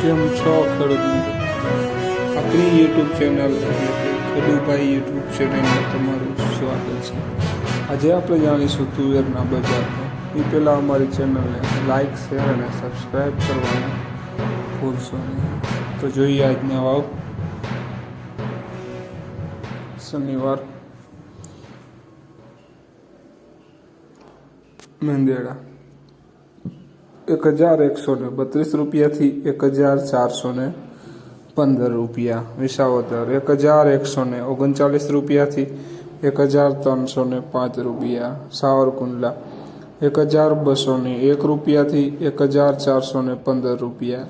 કેમ છો? ખેડૂત આપણી યુટ્યુબ ચેનલ ખડુભાઈ યુટ્યુબ ચેનલમાં તમારું સ્વાગત છે. આજે આપણે જાણીશું તુવેરના બજારમાં એ પહેલાં અમારી ચેનલને લાઇક શેર અને સબસ્ક્રાઈબ કરવાનું ભૂલશો નહીં. તો જોઈએ આજના વાવ શનિવાર. મેંદેડા. એક હજાર એકસો ને બત્રીસ રૂપિયાથી એક હજાર ચારસો ને પંદર રૂપિયા વિસાવદર. એક હજાર એકસો ને ઓગણચાલીસ રૂપિયાથી એક હજાર ત્રણસો ને પાંચ રૂપિયા સાવરકુંડલા. એક હજાર બસો ને એક રૂપિયાથી એક હજાર ચારસો ને પંદર રૂપિયા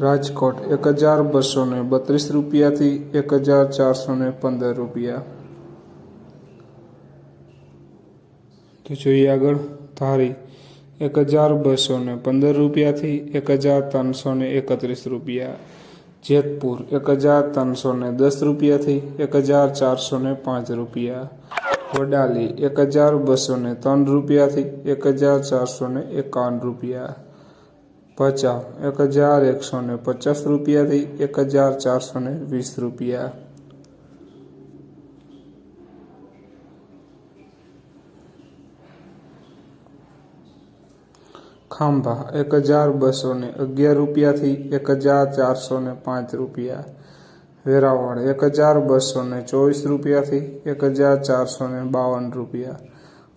રાજકોટ. એક હજાર બસો ને બત્રીસ રૂપિયાથી એક હજાર ચારસો ને પંદર રૂપિયા. તો જોઈએ આગળ ધારી એક હજાર બસો ને પંદર રૂપિયાથી એક હજાર ત્રણસો ને એકત્રીસ રૂપિયા. જેતપુર, એક હજાર ત્રણસો ને દસ રૂપિયાથી એક હજાર ચારસો ને પાંચ રૂપિયા. વડાલી, એક હજાર બસો ને ત્રણ રૂપિયાથી એક હજાર ચારસો ને એકાવન રૂપિયા. ભચાઉ, એક હજાર એકસો ને પચાસ રૂપિયાથી એક હજાર ચારસો ને વીસ રૂપિયા. ખાંભા, એક હજાર બસો ને અગિયાર રૂપિયાથી એક હજાર ચારસો ને પાંચ રૂપિયા. વેરાવળ, એક હજાર બસો ને ચોવીસ રૂપિયાથી એક હજાર ચારસો ને બાવન રૂપિયા.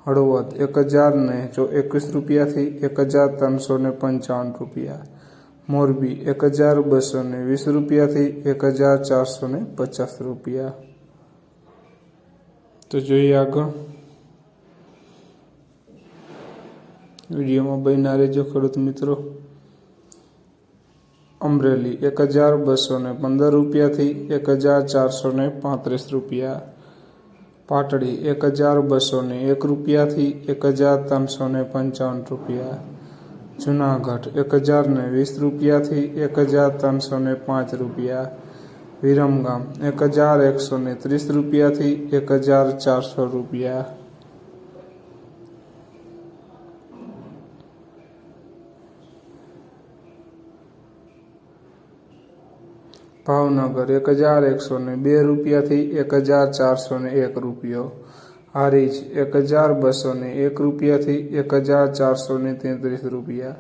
હળવદ, એક હજાર ને ચો એકવીસ રૂપિયાથી એક હજાર ત્રણસો ને પંચાવન રૂપિયા. મોરબી, એક હજાર બસો ને વીસ રૂપિયાથી એક હજાર ચારસો ને પચાસ રૂપિયા. તો જોઈએ આગળ. વિડીયોમાં બન્યા રહેજો, ખેડૂત મિત્રો. અમરેલી એક હજાર બસો ને પંદર રૂપિયાથી એક હજાર ચારસો ને પાંત્રીસ રૂપિયા. પાટડી એક હજાર બસો ને એક રૂપિયાથી એક હજાર ત્રણસો ને પંચાવન રૂપિયા. જુનાગઢ એક હજાર ને વીસ રૂપિયાથી એક હજાર ત્રણસો ને પાંચ રૂપિયા. વિરમગામ એક હજાર એકસો ને ત્રીસ રૂપિયાથી એક હજાર ચારસો રૂપિયા. ભાવનગર એક હજાર એકસો ને બે રૂપિયાથી એક હજાર ચારસો ને એક રૂપિયો. હારીજ એક હજાર બસો ને એક રૂપિયાથી એક હજાર ચારસો ને તેત્રીસ રૂપિયા.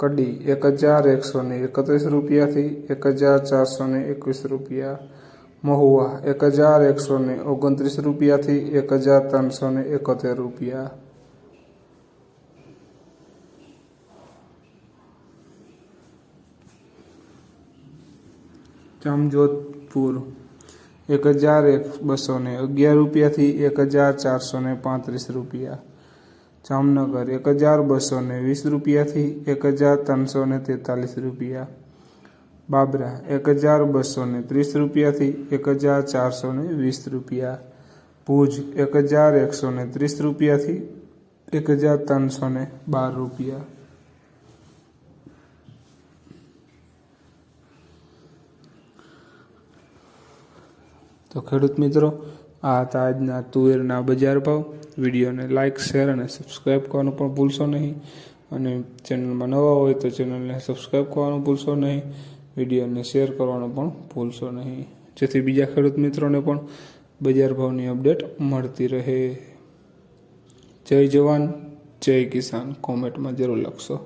કડી એક હજાર એકસો ને એકત્રીસ રૂપિયાથી એક હજાર ચારસો ને એકવીસ રૂપિયા. મહુવા એક હજાર એકસો ને ઓગણત્રીસ રૂપિયાથી એક હજાર ત્રણસો ને એકોતેર રૂપિયા. જામજોધપુર, એક હજાર એક બસો ને અગિયાર રૂપિયાથી એક હજાર ચારસો ને પાંત્રીસ રૂપિયા. જામનગર, એક હજાર બસો ને વીસ રૂપિયાથી એક હજાર ત્રણસો ને તેતાલીસ રૂપિયા. બાબરા, એક હજાર બસો ને ત્રીસ રૂપિયાથી એક હજાર ચારસો ને વીસ રૂપિયા. ભુજ, એક હજાર એકસો ને ત્રીસ રૂપિયાથી એક હજાર ત્રણસો ને બાર રૂપિયા. તો ખેડૂત મિત્રો, આ હતા આજના તુવેરના બજાર ભાવ. વિડીયોને લાઇક શેર અને સબસ્ક્રાઈબ કરવાનું પણ ભૂલશો નહીં. અને ચેનલમાં નવા હોય તો ચેનલને સબસ્ક્રાઈબ કરવાનું ભૂલશો નહીં. વિડીયોને શેર કરવાનું પણ ભૂલશો નહીં. જેથી બીજા ખેડૂત મિત્રોને પણ બજાર ભાવની અપડેટ મળતી રહે. જય જવાન, જય કિસાન. કોમેન્ટમાં જરૂર લખશો.